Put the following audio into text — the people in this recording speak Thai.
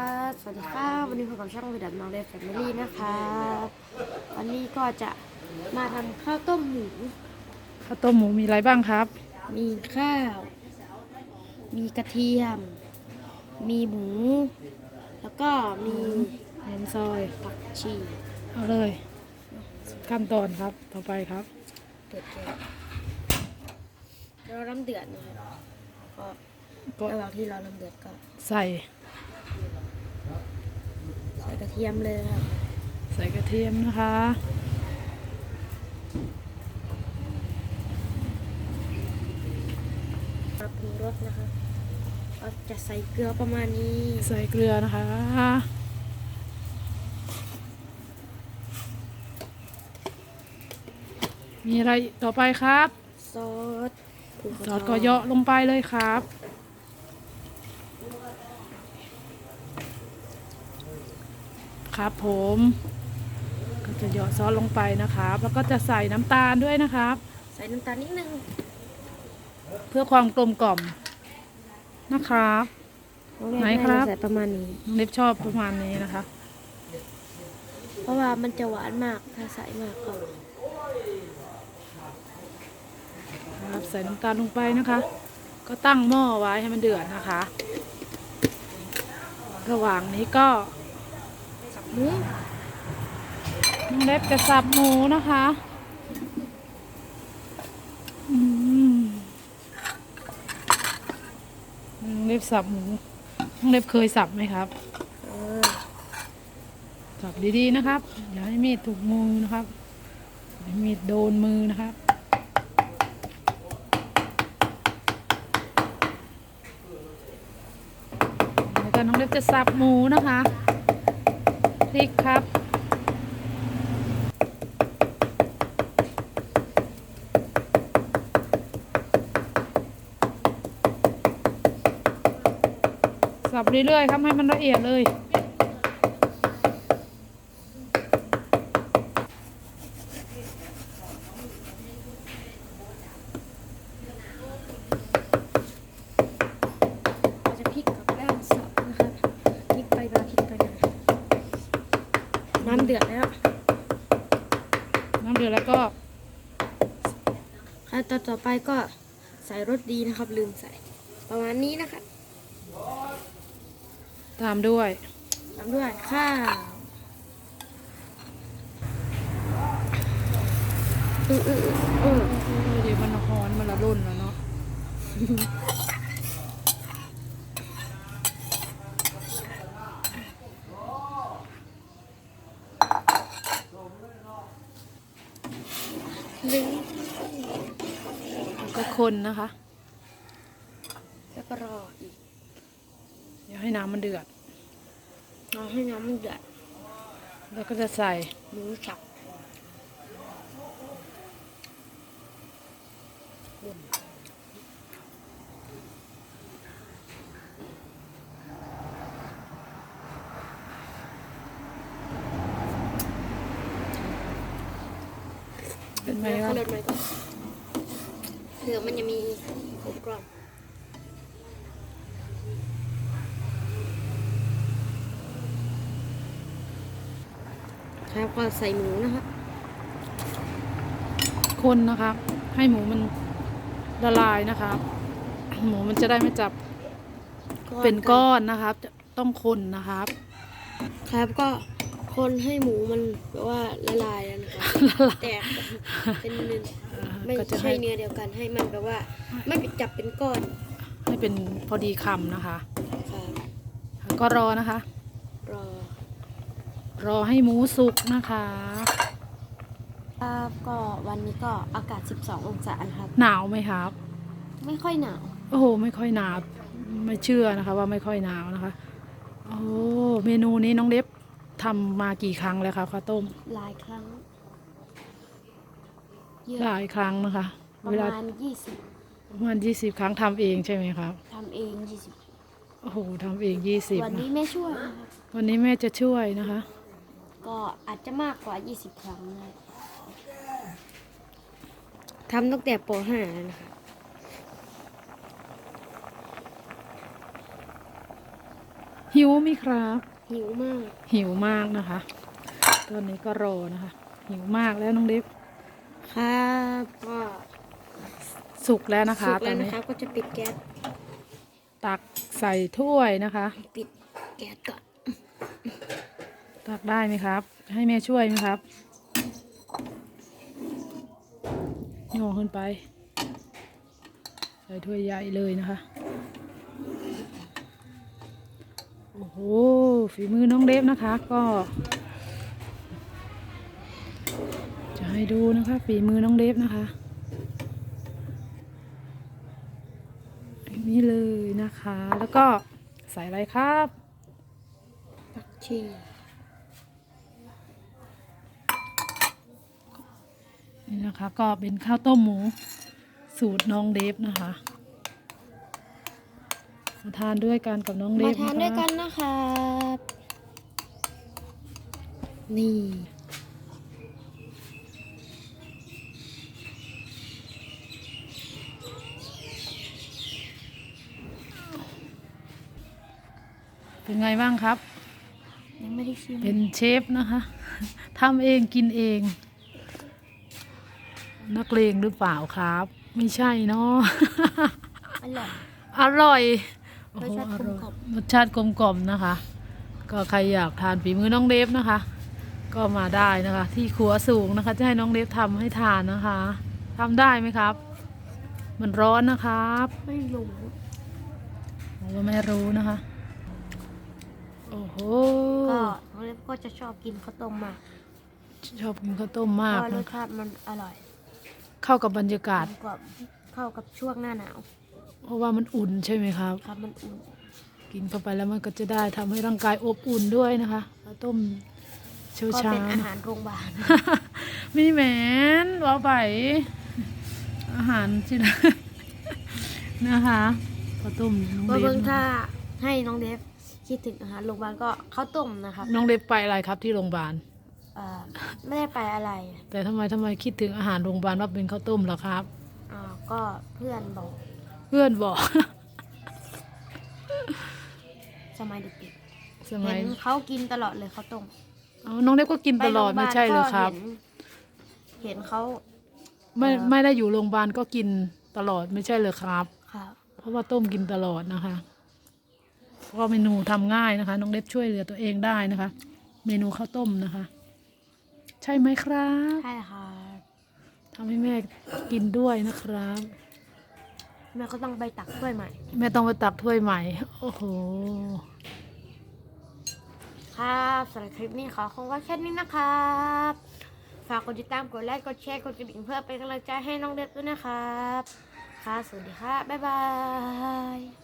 ครับสวัสดีครับวันนี้พบกับช่องวิดัตน้องเดฟแฟมิลี่นะครับวันนี้ก็จะมาทำข้าวต้มหมูข้าวต้มหมูมีอะไรบ้างครับ มีข้าว มีกระเทียม มีหมู แล้วก็มีหมูซอยผักชีเอาเลย ขั้นตอนครับต่อไปครับเดือดแก๊สเดี๋ยวเราน้ำเดือดนะครับก็ก็ระหว่างที่เราน้ำเดือดก็ใส่ใส่ กระเทียมเลยครับ ใส่กระเทียมนะคะ ปรับปรุงรสนะครับเราจะใส่เกลือประมาณนี้ ใส่เกลือนะคะ มีอะไรต่อไปครับ ซอสภูเขาซอสทก็องเหยาะลงไปเลยครับ ครับผม ก็จะเหยาะซอสลงไปนะครับ แล้วก็จะใส่น้ำตาลด้วยนะครับ ใส่น้ำตาลนิดนึง เพื่อความกลมกล่อมนะครับ ไหนครับ ใส่ประมาณนี้น้องเล็บชอบประมาณนี้นะคะ เพราะว่ามันจะหวานมากถ้าใส่มากก็ครับใส่น้ำตาลลงไปนะคะ ก็ตั้งหม้อไว้ให้มันเดือดนะคะ ระหว่างนี้ก็หมู น้องเล็บจะสับหมูนะคะอืมน้องเล็บสับหมูน้องเล็บเคยสับไหมครับสับดีๆนะครับ อย่าให้มีดถูกมือนะครับอย่าให้มีดโดนมือนะครับแล้วก็น้องเล็บจะสับหมูนะคะ พริกครับ สับเรื่อยๆครับให้มันละเอียดเลย เราจะพลิกกับด้านสับนะครับพลิกไปมาพลิกไปมาน้ำเดือดแล้ว น้ำเดือดแล้วก็ขั้นตอนต่อไปก็ใส่รสดีนะครับ ลืมใส่ ประมาณนี้นะครับตามด้วยตามด้วยข้าวอืออืออืออือเดี๋ยวมันหอนมันละรุ่นแล้วเนาะ ลึงแล้วก็คนนะคะ แล้วก็รออีก เดี๋ยวให้น้ำมันเดือดรอให้น้ำมันเดือด แล้วก็จะใส่หมูสับเป็ นไหมแล้วครัก็บลดมันก่อนเดี๋ยวมันจะมีกลมกล่อมครับก็ใส่หมูนะครับคนนะครับให้หมูมันละลายนะครับหมูมันจะได้ไม่จับเป็นก้อนนะครับจะต้องคนนะครับ ครับก็ คนให้หมูมันแบบว่าละลายแล้วนะครับละลายแตกเป็นเนื้อไม่ก็จะใช่ให้เนื้อเดียวกันให้มันแบบว่า ไม่ไปจับเป็นก้อน ให้เป็นพอดีคำนะคะครับก็รอนะคะ รอ รอให้หมูสุกนะคะครับก็วันนี้ก็อากาศ 12 องศานะครับ หนาวไหมครับ ไม่ค่อยหนาว โอ้โห ไม่ค่อยหนาว ไม่เชื่อนะคะ ว่าไม่ค่อยหนาวนะคะ โอ้ เมนูนี้น้องเล็บ ทำมากี่ครั้งแล้วครับข้าวต้ม หลายครั้งเยหอะลายครั้งนะคะ ประเวลามาณประมาณยี่สิบครั้งทำเองใช่ไหมครับ20ทำเองโอ้โหทำเองยี่สิบ20วันนี้นะแม่ช่วยนะครับวันนี้แม่จะช่วยนะคะ ก็อาจจะมากกว่า20ครั้งนะทำตั้งแต่ป .5 แล้วนะครับหิวไหมครับ หิวมาก หิวมากนะคะ ตอนนี้ก็รอนะคะ หิวมากแล้วน้องเล็บครับก็สุกแล้วนะคะสุกตอแล้วนนะนี้ครับก็จะปิดแก๊สตักใส่ถ้วยนะคะ ปิดแก๊สก่อนตักได้ไหมครับ ให้แม่ช่วยไหมครับโยงขึ้นไป ใส่ถ้วยใหญ่เลยนะคะ โอ้โห ฝีมือน้องเดฟนะคะ ก็ จะให้ดูนะคะ ฝีมือน้องเดฟนะคะอย่างนี้เลยนะคะ แล้วก็ใส่อะไรครับผักชีนี่นะคะ ก็เป็นข้าวต้มหมูสูตรน้องเดฟนะคะ มาทานด้วยกันกับน้องเดมาฟทานด้วยกันนะครับนี่เป็นไงบ้างครับ ยังไม่ได้ชิมเป็นเชฟนะคะทำเองกินเอง นักเลงหรือเปล่าครับ ไม่ใช่เนาะ อร่อย อร่อย โอ้รสโหชาติอกลมร่อยกล่อมรสชาติกลมกล่อมนะคะ ก็ใครอยากทานฝีมือน้องเดฟนะคะ ก็มาได้นะคะ ที่ครัวสูงนะคะ จะให้น้องเดฟทำให้ทานนะคะทำได้ไหมครับ มันร้อนนะครับไม่รู้ผมก็ไม่รู้นะคะ โอ้โหก็น้องเล็บก็จะชอบกินข้าวต้มมากชอบกินข้าวต้มเพมากราะรนะสชาติมันอร่อยเข้ากับบรรยากาศ กลมกล่อมเข้ากับช่วงหน้าหนาว เพราะว่ามันอุ่นใช่ไหมครับ ครับมันอุ่นกินเข้าไปแล้วมันก็จะได้ทำให้ร่างกายอบอุ่นด้วยนะคะข้าวต้มเช้าก็เช้าเป็นอานะหารโรงพยาบาลมีแหมนว่าไปอาหารสินะนะคะข้าวต้มน้องว่าเดเบิ่ฟงนะถ้าให้น้องเดฟคิดถึงอาหารโรงพยาบาลก็ข้าวต้มนะครับน้องเดฟไปอะไรครับที่โรงพยาบาล เอ่อไม่ได้ไปอะไรแต่ทำไมทำไมคิดถึงอาหารโรงพยาบาลว่าเป็นข้าวต้มเหรอครับ อ่าก็เพื่อนบอกเพื่อนบอก สมัยเด็กสๆมัเห็ยนเขากินตลอดเลยข้าวต้มเอาน้องเดฟก็กินตลอดปโงพยาบาไม่ใช่เหรอครับก็เห็นเห็นเขาไม่เอ่อไม่ได้อยู่โรงพยาบาลก็กินตลอดไม่ใช่เลยครับครับเพราะว่าต้มกินตลอดนะคะเพราะว่าเมนูทำง่ายนะคะ น้องเล็บช่วยเหลือตัวเองได้นะคะ เมนูข้าวต้มนะคะ ใช่ไหมครับใช่ครับทำให้แม่กินด้วยนะครับ แม่ก็ต้องไปตักถ้วยใหม่ แม่ต้องไปตักถ้วยใหม่ โอ้โห ครับสำหรับคลิปนี้ขอคงไว้แค่นี้นะครับ ฝากกดติดตามกดไลค์กดแชร์กดกระดิ่งเพื่อเป็นกำลังใจให้น้องเด็บด้วยนะครับ ค่ะสวัสดีครับบ๊ายบาย